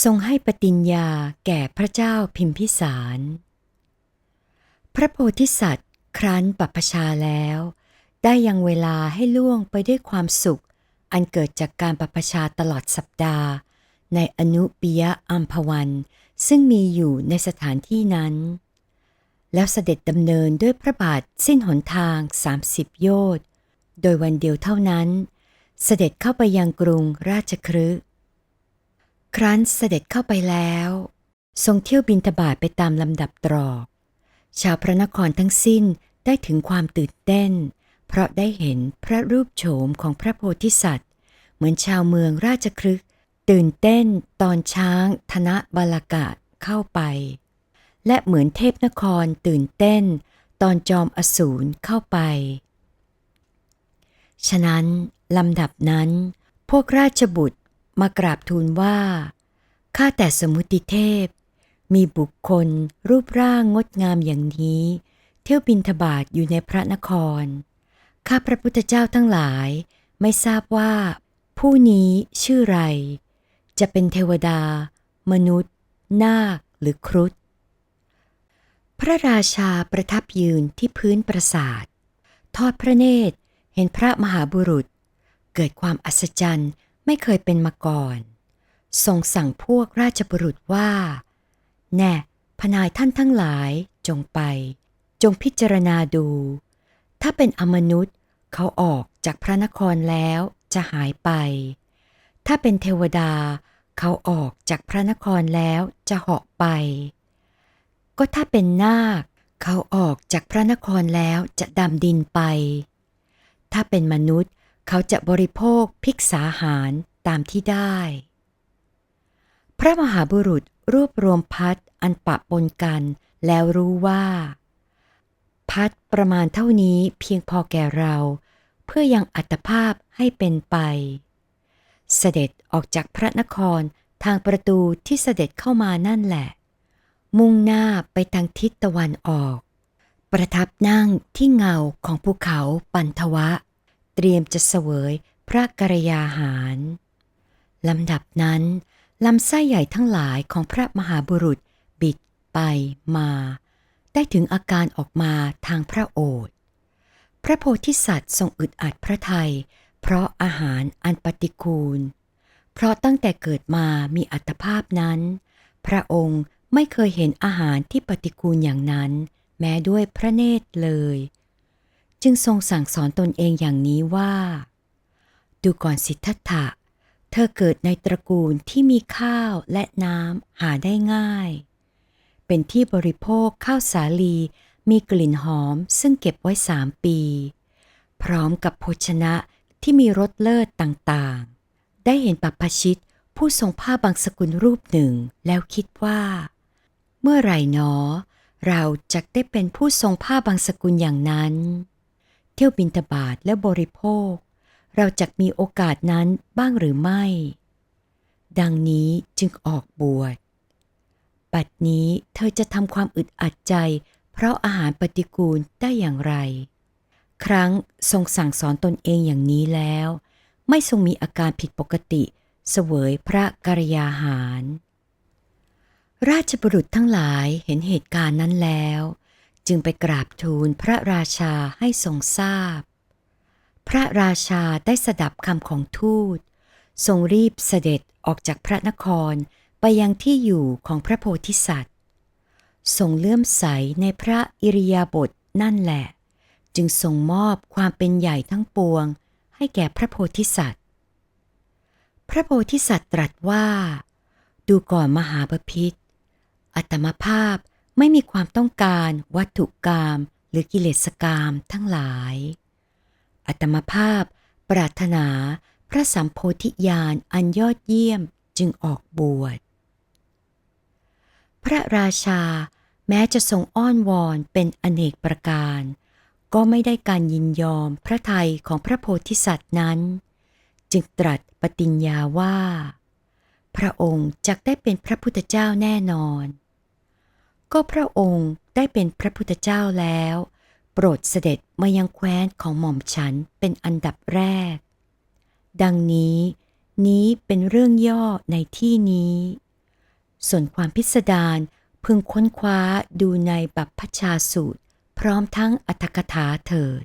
ทรงให้ปฏิญญาแก่พระเจ้าพิมพิสาร พระโพธิสัตว์ครั้นปัปชาแล้ว ได้ยังเวลาให้ล่วงไปด้วยความสุข อันเกิดจากการปัปชาตลอดสัปดาห์ ในอนุปิยะอัมพวัน ซึ่งมีอยู่ในสถานที่นั้น แล้วเสด็จดำเนินด้วยพระบาทสิ้นหนทาง 30 โยชน์โดยวันเดียวเท่านั้น เสด็จเข้าไปยังกรุงราชคฤห์ ครั้นเสด็จเข้าไปแล้ว ทรงเที่ยวบินทบาทไปตามลำดับตรอก ชาวพระนครทั้งสิ้นได้ถึงความตื่นเต้น เพราะได้เห็นพระรูปโฉมของพระโพธิสัตว์ เหมือนชาวเมืองราชครึก ตื่นเต้นตอนช้าง ธนบาลกะเข้าไป และเหมือนเทพนครตื่นเต้น ตอนจอมอสูรเข้าไป ฉะนั้นลำดับนั้น พวกราชบุตร มากราบทูลว่า ข้าแต่สมุติเทพ มีบุคคลรูปร่างงดงามอย่างนี้ เที่ยวบินทบาทอยู่ในพระนคร ข้าพระพุทธเจ้าทั้งหลายไม่ทราบว่า ผู้นี้ชื่อไร จะเป็นเทวดา มนุษย์ นาคหรือครุฑพระราชาประทับยืนที่พื้นปราสาท ทอดพระเนตรเห็นพระมหาบุรุษ เกิดความอัศจรรย์ ไม่เคยเป็นมาก่อนทรงสั่งพวกราชบุรุษว่า แน่ พนายท่านทั้งหลายจงไป จงพิจารณาดู ถ้าเป็นอมนุษย์เขาออกจากพระนครแล้วจะหายไป ถ้าเป็นเทวดาเขาออกจากพระนครแล้วจะเหาะไป ก็ถ้าเป็นนาคเขาออกจากพระนครแล้วจะดำดินไป ถ้าเป็นมนุษย์ เขาจะบริโภคภิกษาหารตามที่ได้ พระมหาบุรุษรวบรวมพัดอันปะปนกันแล้วรู้ว่า พัดประมาณเท่านี้เพียงพอแก่เรา เพื่อยังอัตภาพให้เป็นไป เสด็จออกจากพระนครทางประตูที่เสด็จเข้ามานั่นแหละ มุ่งหน้าไปทางทิศตะวันออก ประทับนั่งที่เงาของภูเขาปันทวะ เตรียมจะเสวยพระกรยาหารลำดับนั้นลำไส้ใหญ่ทั้งหลายของพระมหาบุรุษบิดไปมา ได้ถึงอาการออกมาทางพระโอษฐ์พระโพธิสัตว์ทรงอึดอัดพระไทย เพราะอาหารอันปฏิคูล เพราะตั้งแต่เกิดมามีอัตภาพนั้น พระองค์ไม่เคยเห็นอาหารที่ปฏิกูลอย่างนั้น แม้ด้วยพระเนตรเลย จึงทรงสั่งสอนตนเองอย่างนี้ว่า ดูก่อนสิทธัตถะ เธอเกิดในตระกูลที่มีข้าวและน้ำหาได้ง่าย เป็นที่บริโภคข้าวสาลีมีกลิ่นหอมซึ่งเก็บไว้สามปี พร้อมกับโภชนะที่มีรสเลิศต่างๆ ได้เห็นปัปพชิตผู้ทรงผ้าบางสกุลรูปหนึ่งแล้วคิดว่า เมื่อไหร่หนอ เราจะได้เป็นผู้ทรงผ้าบางสกุลอย่างนั้น เที่ยวบินตบาทและบริโภค เราจะมีโอกาสนั้นบ้างหรือไม่ ดังนี้จึงออกบวชปัดนี้เธอจะทำความอึดอัดใจ เพราะอาหารปฏิกูลได้อย่างไร ครั้งทรงสั่งสอนตนเองอย่างนี้แล้ว ไม่ทรงมีอาการผิดปกติเสวยพระกรยาหาร ราชบุรุษทั้งหลายเห็นเหตุการณ์นั้นแล้ว จึงไปกราบทูลพระราชาให้ทรงทราบพระราชาได้สดับคำของทูต ทรงรีบเสด็จออกจากพระนครไปยังที่อยู่ของพระโพธิสัตว์ ทรงเลื่อมใสในพระอิริยาบถนั่นแหละ จึงทรงมอบความเป็นใหญ่ทั้งปวง ให้แก่พระโพธิสัตว์ พระโพธิสัตว์ตรัสว่า ดูก่อนมหาปพิธอัตมภาพ ไม่มีความต้องการวัตถุกรรมหรือกิเลสกรรมทั้งหลาย อัตมภาพปรารถนาพระสัมโพธิญาณอันยอดเยี่ยมจึงออกบวช พระราชาแม้จะทรงอ้อนวอนเป็นอเนกประการ ก็ไม่ได้การยินยอมพระทัยของพระโพธิสัตว์นั้น จึงตรัสปฏิญญาว่า พระองค์จะได้เป็นพระพุทธเจ้าแน่นอน ก็พระองค์ได้เป็นพระพุทธเจ้าแล้ว โปรดเสด็จมายังแคว้นของหม่อมฉันเป็นอันดับแรก ดังนี้นี้เป็นเรื่องย่อในที่นี้ ส่วนความพิสดารพึงค้นคว้าดูในบัพพชาสูตร พร้อมทั้งอัตถกถาเถิด